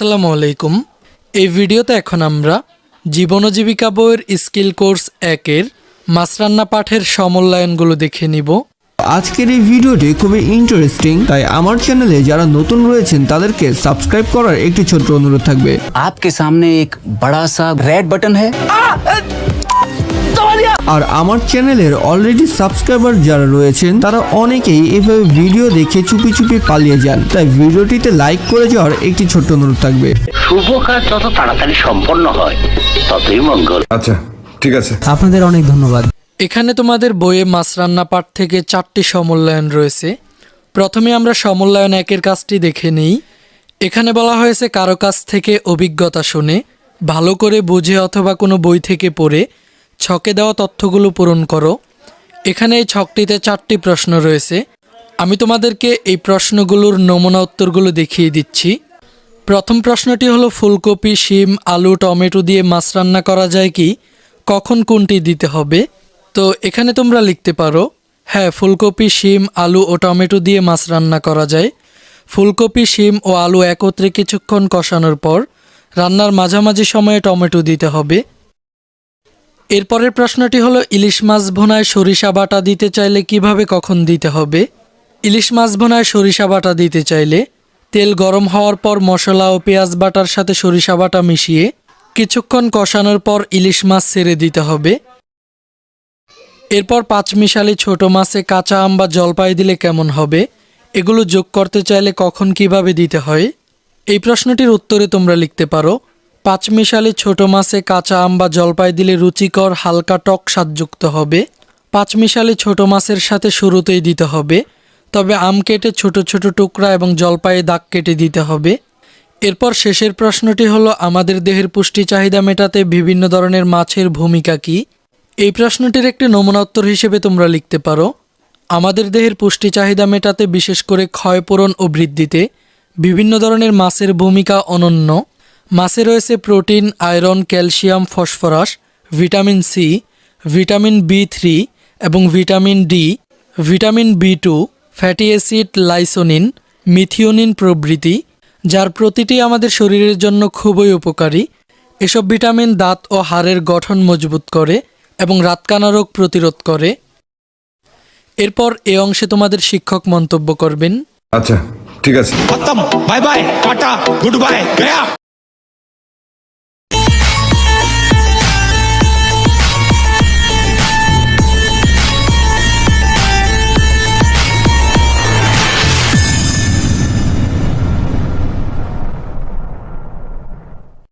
আসসালামু আলাইকুম এই ভিডিওতে এখন আমরা জীবন ও জীবিকা বইয়ের স্কিল কোর্স একের মাছরান্না পাঠের সমল্যায়নগুলো দেখে নিব আজকের এই ভিডিওটি খুবই ইন্টারেস্টিং তাই আমার চ্যানেলে যারা নতুন রয়েছেন তাদেরকে সাবস্ক্রাইব করার একটি ছোট্ট অনুরোধ থাকবে आपके सामने एक बड़ा सा रेड बटन है আর আমার চ্যানেলের অলরেডি সাবস্ক্রাইবার যারা রয়েছেন তারা অনেকেই এভাবে ভিডিও দেখে চুপি চুপি পালিয়ে যান। তাই ভিডিওটিতে লাইক করে যাওয়ার একটি ছোট্ট অনুরোধ থাকবে। শুভ কাজ যত তাড়াতাড়ি সম্পন্ন হয় ততই মঙ্গল। আচ্ছা ঠিক আছে। আপনাদের অনেক ধন্যবাদ। এখানে তোমাদের বইয়ে মাছরান্না পাঠ থেকে চারটি সমল্যায়ন রয়েছে। প্রথমে আমরা সমল্যায়ন একের কাজটি দেখে নিই। এখানে বলা হয়েছে কারও কাছ থেকে অভিজ্ঞতা শুনে ভালো করে বুঝে অথবা কোনো বই থেকে পড়ে ছকে দেওয়া তথ্যগুলো পূরণ করো। এখানে এই ছকটিতে চারটি প্রশ্ন রয়েছে। আমি তোমাদেরকে এই প্রশ্নগুলোর নমুনা উত্তরগুলো দেখিয়ে দিচ্ছি। প্রথম প্রশ্নটি হলো, ফুলকপি, শিম, আলু, টমেটো দিয়ে মাছ রান্না করা যায় কি? কখন কোনটি দিতে হবে? তো এখানে তোমরা লিখতে পারো হ্যাঁ ফুলকপি, শিম, আলু ও টমেটো দিয়ে মাছ রান্না করা যায়। ফুলকপি, শিম ও আলু একত্রে কিছুক্ষণ কষানোর পর রান্নার মাঝামাঝি সময়ে টমেটো দিতে হবে। এরপরের প্রশ্নটি হলো, ইলিশ মাছ ভুনায় সরিষা বাটা দিতে চাইলে কীভাবে, কখন দিতে হবে? ইলিশ মাছ ভুনায় সরিষা বাটা দিতে চাইলে তেল গরম হওয়ার পর মশলা ও পেঁয়াজ বাটার সাথে সরিষা বাটা মিশিয়ে কিছুক্ষণ কষানোর পর ইলিশ মাছ ছেড়ে দিতে হবে। এরপর পাঁচমিশালি ছোট মাছে কাঁচা আম বা জলপাই দিলে কেমন হবে? এগুলো যোগ করতে চাইলে কখন কীভাবে দিতে হয়? এই প্রশ্নটির উত্তরে তোমরা লিখতে পারো পাঁচমিশালি ছোট মাছে কাঁচা আম বা জলপাই দিলে রুচিকর হালকা টক স্বাদযুক্ত হবে। পাঁচমিশালি ছোট মাছের সাথে শুরুতেই দিতে হবে। তবে আম কেটে ছোট ছোট টুকরা এবং জলপাইয়ে দাগ কেটে দিতে হবে। এরপর শেষের প্রশ্নটি হলো, আমাদের দেহের পুষ্টি চাহিদা মেটাতে বিভিন্ন ধরনের মাছের ভূমিকা কী? এই প্রশ্নটির একটি নমুনা উত্তর হিসেবে তোমরা লিখতে পারো। আমাদের দেহের পুষ্টি চাহিদা মেটাতে বিশেষ করে ক্ষয়পূরণ ও বৃদ্ধিতে বিভিন্ন ধরনের মাছের ভূমিকা অনন্য। মাছে রয়েছে protein iron calcium phosphorus vitamin C vitamin B three এবং vitamin D vitamin B two fatty acid lysine methionine প্রভৃতি যার প্রতিটি আমাদের শরীরের জন্য খুবই উপকারী। এসব ভিটামিন দাঁত ও হাড়ের গঠন মজবুত করে এবং রাতকানা রোগ প্রতিরোধ করে। এরপর এ অংশে তোমাদের শিক্ষক মন্তব্য করবেন। আচ্ছা ঠিক আছে। Bye bye tata goodbye Gaya.